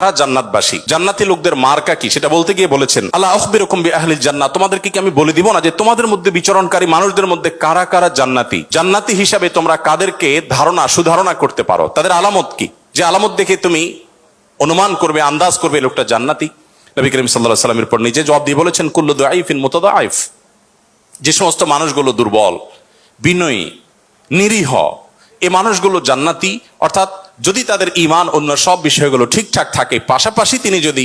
তারা জান্নাতবাসী। জান্নাতি লোকদের মার্কা কি? সেটা বলতে গিয়ে বলেছেন আল্লাহ আখবিরকম বি আহলিল জান্নাত তোমাদেরকে কি আমি বলে দিব না যে তোমাদের মধ্যে বিচরণকারী মানুষদের মধ্যে কারা কারা জান্নাতি? জান্নাতি হিসাবে তোমরা কাদেরকে ধারণা, সুধারণা করতে পারো? তাদের আলামত কি? যে আলামত দেখে তুমি অনুমান করবে, আন্দাজ করবে লোকটা জান্নাতি। নবী করিম সাল্লাহ সাল্লামের পর নিজে জবাব দিয়ে বলেছেন, কুল্লু আইফিন মোতদা আইফ যে সমস্ত মানুষগুলো দুর্বল, বিনয়ী, নিরীহ এ মানুষগুলো জান্নাতি। অর্থাৎ যদি তাদের ইমান অন্য সব বিষয়গুলো ঠিকঠাক থাকে, পাশাপাশি তিনি যদি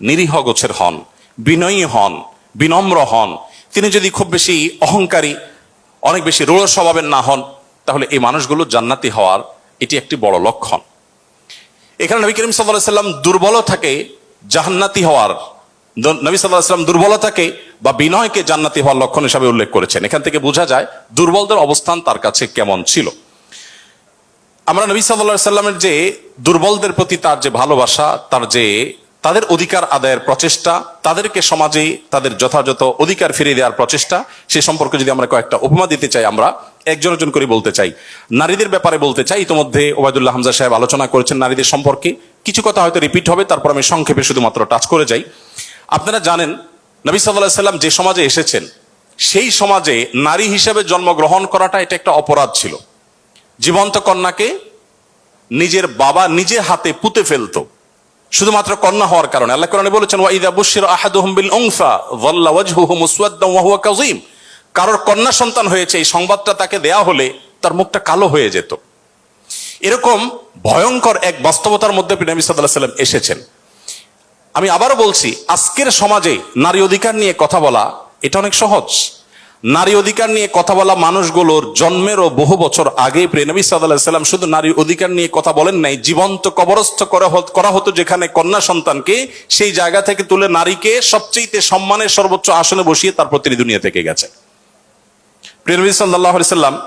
নিরীহ গোছের হন, বিনয়ী হন, বিনম্র হন, তিনি যদি খুব বেশি অহংকারী, অনেক বেশি রূঢ় স্বভাবের না হন, তাহলে এই মানুষগুলো জান্নাতি হওয়ার এটি একটি বড় লক্ষণ। এখানে নবী করিম সাল্লাহ সাল্লাম দুর্বলতাকে জাহান্নাতি হওয়ার, নবী সাল্লাহ সাল্লাম দুর্বলতাকে বা বিনয়কে জান্নাতি হওয়ার লক্ষণ হিসাবে উল্লেখ করেছেন। এখান থেকে বোঝা যায় দুর্বলদের অবস্থান তার কাছে কেমন ছিল। আমরা নবী সাল্লাহ সাল্লামের যে দুর্বলদের প্রতি তার যে ভালোবাসা, তার যে তাদের অধিকার আদায়ের প্রচেষ্টা, তাদেরকে সমাজে তাদের যথাযথ অধিকার ফিরিয়ে দেওয়ার প্রচেষ্টা, সে সম্পর্কে যদি আমরা কয়েকটা উপমা দিতে চাই, আমরা একজন একজন করে বলতে চাই। নারীদের ব্যাপারে বলতে চাই। ইতিমধ্যে ওবায়দুল্লাহ হামজা সাহেব আলোচনা করেছেন নারীদের সম্পর্কে। কিছু কথা হয়তো রিপিট হবে, তারপর আমি সংক্ষেপে শুধুমাত্র টাচ করে যাই। আপনারা জানেন, নবী সাল্লাহ সাল্লাম যে সমাজে এসেছেন, সেই সমাজে নারী হিসেবে জন্মগ্রহণ করাটা এটা একটা অপরাধ ছিল। জীবন্ত কন্যাকে নিজের বাবা নিজে হাতে পুঁতে ফেলতো। শুধুমাত্র কন্যা হওয়ার কারণে। আল্লাহ কোরআনে বলেছেন, ওয়াইদা বুশির আহাদুহুম বিল উনসা যাল্লা ওয়াজহুহু মুসওয়াদ্দান ওয়া হুয়া কাযীম। কারোর কন্যা সন্তান হয়েছে, এই সংবাদটা তাকে দেয়া হলে তার মুখটা কালো হয়ে যেত। এরকম ভয়ঙ্কর এক বাস্তবতার মধ্যে নবী সাল্লাল্লাহু আলাইহি সাল্লাম এসেছেন। আমি আবারও বলছি, আজকের সমাজে নারী অধিকার নিয়ে কথা বলা, এটা অনেক সহজ। নারী অধিকার নিয়ে কথা বলা মানুষগুলোর জন্মেরও বহু বছর আগে প্রেনবী সাল্লাহ সাল্লাম শুধু নারী অধিকার নিয়ে কথা বলেন নাই, জীবন্ত কবরস্থ করা হত- যেখানে কন্যা সন্তানকে সেই জায়গা থেকে তুলে নারীকে সবচেয়ে সম্মানের সর্বোচ্চ আসনে বসিয়ে তারপর তিনি দুনিয়া থেকে গেছে। প্রেনবী সাল্লাহ সাল্লাম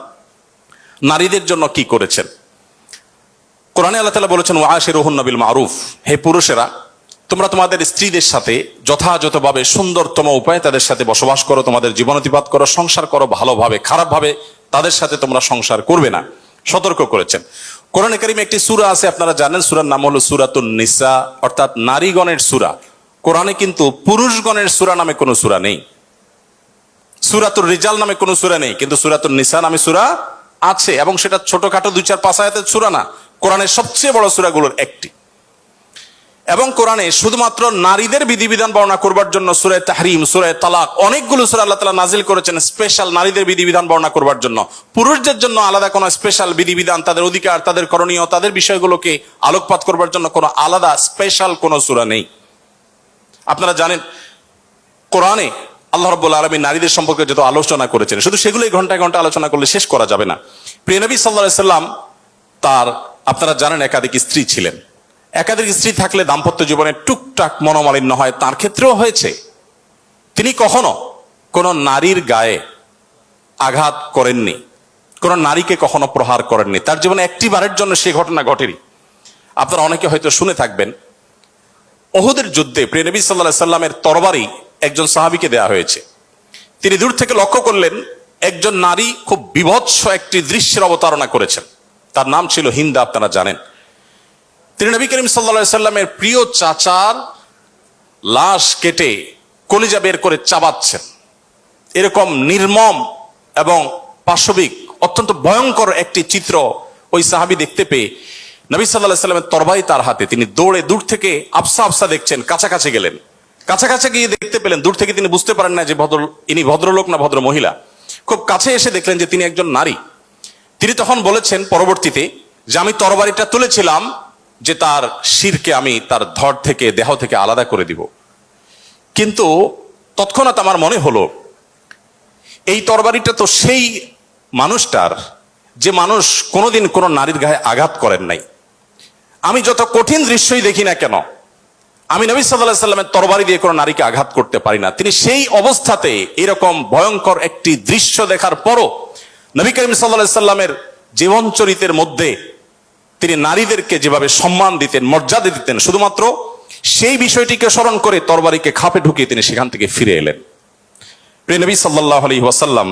নারীদের জন্য কি করেছেন? কোরআনে আল্লাহ তালা বলেছেন ওয়াশে রহুন নবিল মারুফ। হে পুরুষেরা তোমরা তোমাদের স্ত্রীদের সাথে যথাযথভাবে সুন্দরতম উপায়ে তাদের সাথে বসবাস করো, তোমাদের জীবনতিপাত করো, সংসার করো ভালোভাবে, খারাপভাবে তাদের সাথে তোমরা সংসার করবে না। সতর্ক করেছেন। কোরআন কারিমে একটি সূরা আছে, আপনারা জানেন, সুরার নাম হলো সূরাতুন নিসা, অর্থাৎ নারীগণের সূরা। কোরআনে কিন্তু পুরুষগণের সুরা নামে কোনো সুরা নেই। সুরাতুর রিজাল নামে কোনো সুরা নেই, কিন্তু সুরাতুর নিসা নামে সুরা আছে, এবং সেটা ছোটখাটো দুই চার পাঁচ আয়াতের সুরা না। কোরআনের সবচেয়ে বড় সুরাগুলোর একটি। এবং কোরআনে শুধুমাত্র নারীদের বিধিবিধান বর্ণনা করবার জন্য সুরায় তাহরিম সুরায় তালাক অনেকগুলো সুরা আল্লাহ তালা নাজিল করেছেন স্পেশাল নারীদের বিধিবিধান বর্ণনা করবার জন্য। পুরুষদের জন্য আলাদা কোনো স্পেশাল বিধিবিধান, তাদের অধিকার, তাদের করণীয়, তাদের বিষয়গুলোকে আলোকপাত করবার জন্য কোনো আলাদা স্পেশাল কোনো সুরা নেই। আপনারা জানেন, কোরআনে আল্লাহ রব্বুল আলমী নারীদের সম্পর্কে যত আলোচনা করেছেন, শুধু সেগুলোই ঘন্টায় ঘণ্টা আলোচনা করলে শেষ করা যাবে না। প্রিয়নবী সাল্লাহ সাল্লাম তার, আপনারা জানেন একাধিক স্ত্রী ছিলেন। একাধিক স্ত্রী থাকলে দাম্পত্য জীবনে টুকটাক মনোমালিন্য হয়, তার ক্ষেত্রেও হয়েছে। তিনি কখনো কোনো নারীর গায়ে আঘাত করেননি, কোনো নারীকে কখনো প্রহার করেননি। তার জীবনে একটি বারের জন্য সে ঘটনা ঘটেনি। আপনারা অনেকে হয়তো শুনে থাকবেন, ওহুদের যুদ্ধে প্রিয়নবী সাল্লাহ সাল্লামের তরবারি একজন সাহাবিকে দেয়া হয়েছে। তিনি দূর থেকে লক্ষ্য করলেন, একজন নারী খুব বিভৎস একটি দৃশ্যের অবতারণা করেছেন। তার নাম ছিল হিন্দা, আপনারা জানেন। তিনি নবী করিম সাল্লা সাল্লামের প্রিয় চাচার লাশ কেটে কলিজা বের করে চাবাচ্ছেন। এরকম নির্মম এবং পাশবিক, অত্যন্ত ভয়ঙ্কর একটি চিত্র ওই সাহাবি দেখতে পেয়ে নবী সাল্লাহ সাল্লামের তরবারি তার হাতে। তিনি দৌড়ে দূর থেকে আফসা আফসা দেখছেন, কাছাকাছি গেলেন। কাছাকাছি গিয়ে দেখতে পেলেন, দূর থেকে তিনি বুঝতে পারেন না যে ভদ্র, ইনি ভদ্রলোক না ভদ্র মহিলা। খুব কাছে এসে দেখলেন যে তিনি একজন নারী। তিনি তখন বলেছেন পরবর্তীতে যে আমি তরবারিটা তুলেছিলাম যে তার শিরকে আমি তার ধর থেকে, দেহ থেকে আলাদা করে দিব। কিন্তু তৎক্ষণাৎ আমার মনে হলো, এই তরবারিটা তো সেই মানুষটার, যে মানুষ কোনোদিন কোনো নারীর গায়ে আঘাত করেন নাই। আমি যত কঠিন দৃশ্যই দেখি না কেন, আমি নবী সাল্লাহ সাল্লামের তরবারি দিয়ে কোনো নারীকে আঘাত করতে পারি না। তিনি সেই অবস্থাতে এরকম ভয়ঙ্কর একটি দৃশ্য দেখার পরও নবী করিম সাল্লাহ সাল্লামের জীবন চরিতের মধ্যে তিনি নারীদেরকে যেভাবে সম্মান দিতেন, মর্যাদা দিতেন, শুধুমাত্র সেই বিষয়টিকে স্মরণ করে তরবারিকে খাপে ঢুকিয়ে তিনি সেখান থেকে ফিরে এলেন। প্রিয় নবী সাল্লাহ আলী ওয়াসাল্লাম